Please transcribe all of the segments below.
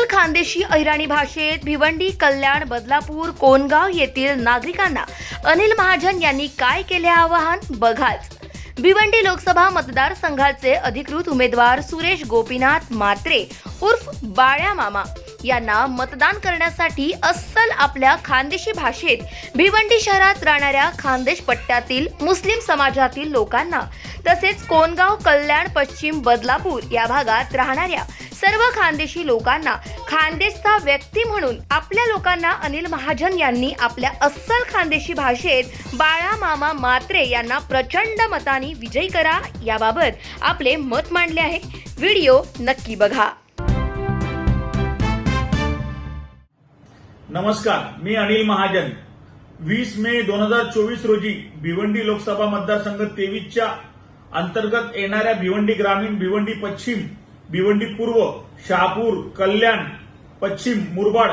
अस्सल खानदेशी अहिराणी भाषेत भिवंडी कल्याण बदलापूर कोनगाव येथील नागरिकांना अनिल महाजन यांनी काय केले आवाहन? बघाच. भिवंडी लोकसभा मतदारसंघाचे अधिकृत उमेदवार सुरेश गोपीनाथ मात्रे उर्फ बाळ्या मामा यांना मतदान करण्यासाठी अस्सल आपल्या खानदेशी भाषेत भिवंडी शहरात राहणाऱ्या खानदेश पट्ट्यातील मुस्लिम समाजातील लोकांना तसेच कोनगाव कल्याण पश्चिम बदलापूर या भागात राहणाऱ्या सर्व खानदेशी लोकांना खानदेशचा व्यक्ती म्हणून आपल्या लोकांना अनिल महाजन यांनी आपल्या अस्सल खानदेशी भाषेत बाळा मामा मात्रे यांना प्रचंड मताने विजयी करा याबाबत आपले मत मांडले आहे व्हिडिओ नक्की बघा. नमस्कार मी अनिल महाजन. वीस मे दोन हजार चोवीस रोजी भिवंडी लोकसभा मतदारसंघ तेवीसच्या अंतर्गत येणाऱ्या भिवंडी ग्रामीण भिवंडी पश्चिम भिवंडी पूर्व शहापूर कल्याण पश्चिम मुरबाड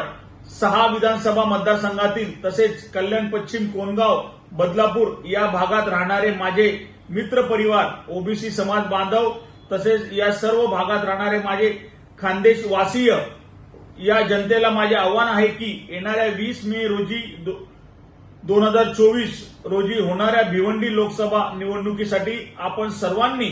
सहा विधानसभा मतदारसंघातील तसेच कल्याण पश्चिम कोनगाव बदलापूर या भागात राहणारे माझे मित्र परिवार ओबीसी समाज बांधव तसेच या सर्व भागात राहणारे माझे खानदेश वासीय या जनतेला माझे आव्हान आहे की येणाऱ्या वीस मे रोजी दोन हजार चोवीस रोजी होणाऱ्या भिवंडी लोकसभा निवडणुकीसाठी आपण सर्वांनी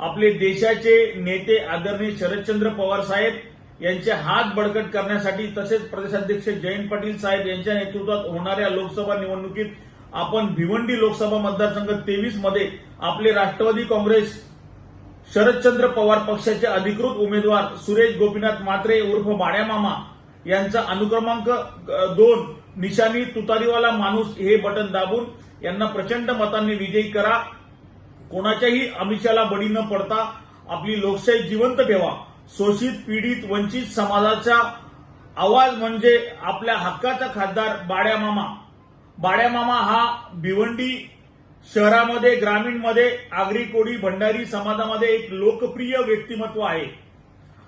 आपले देशाचे नेते आदरणीय शरदचंद्र पवार साहेब यांचे हात बळकट करण्यासाठी तसेच प्रदेशाध्यक्ष जयंत पाटील साहेब यांच्या नेतृत्वात होणाऱ्या लोकसभा निवडणुकीत आपण भिवंडी लोकसभा मतदारसंघ तेवीसमध्ये आपले राष्ट्रवादी काँग्रेस शरदचंद्र पवार पक्षाचे अधिकृत उमेदवार सुरेश गोपीनाथ मात्रे उर्फ बाड्यामामा यांचा अनुक्रमांक दोन निशानी तुतारीवाला माणूस हे बटन दाबून यांना प्रचंड मतांनी विजयी करा. कोणाच्याही अमिषाला बळी न पडता आपली लोकशाही जिवंत ठेवा. शोषित पीडित वंचित समाजाचा आवाज म्हणजे आपल्या हक्काचा खासदार बाड्या मामा. बाड्या मामा हा भिवंडी शहरामध्ये ग्रामीणमध्ये आगरी कोडी भंडारी समाजामध्ये एक लोकप्रिय व्यक्तिमत्व आहे.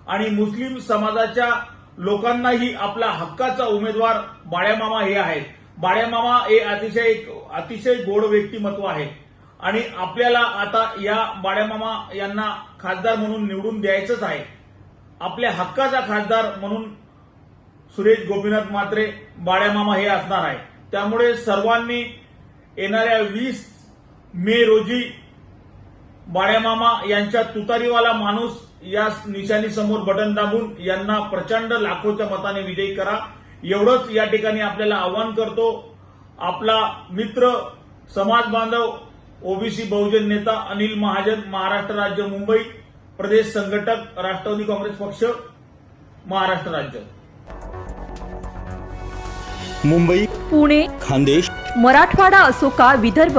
आणि मुस्लिम समाजाच्या लोकांनाही आपला हक्काचा उमेदवार बाळ्यामामा हे आहेत. बाळ्यामामा हे अतिशय एक अतिशय गोड व्यक्तिमत्व आहे. आणि आपल्याला आता या बाळ्यामामा यांना खासदार म्हणून निवडून द्यायचंच आहे. आपल्या हक्काचा खासदार म्हणून सुरेश गोपीनाथ मात्रे बाळ्यामामा हे असणार आहे. त्यामुळे सर्वांनी येणाऱ्या वीस मे रोजी बाळ्यामामा यांच्या तुतारीवाला माणूस या निशाणी समोर बटन दाबून यांना प्रचंड लाखोच्या मताने विजयी करा. एवढंच या ठिकाणी आपल्याला आवाहन करतो. आपला मित्र समाज बांधव ओबीसी बहुजन नेता अनिल महाजन महाराष्ट्र राज्य मुंबई प्रदेश संघटक राष्ट्रवादी काँग्रेस पक्ष महाराष्ट्र राज्य. मुंबई पुणे खानदेश मराठवाडा असो का विदर्भ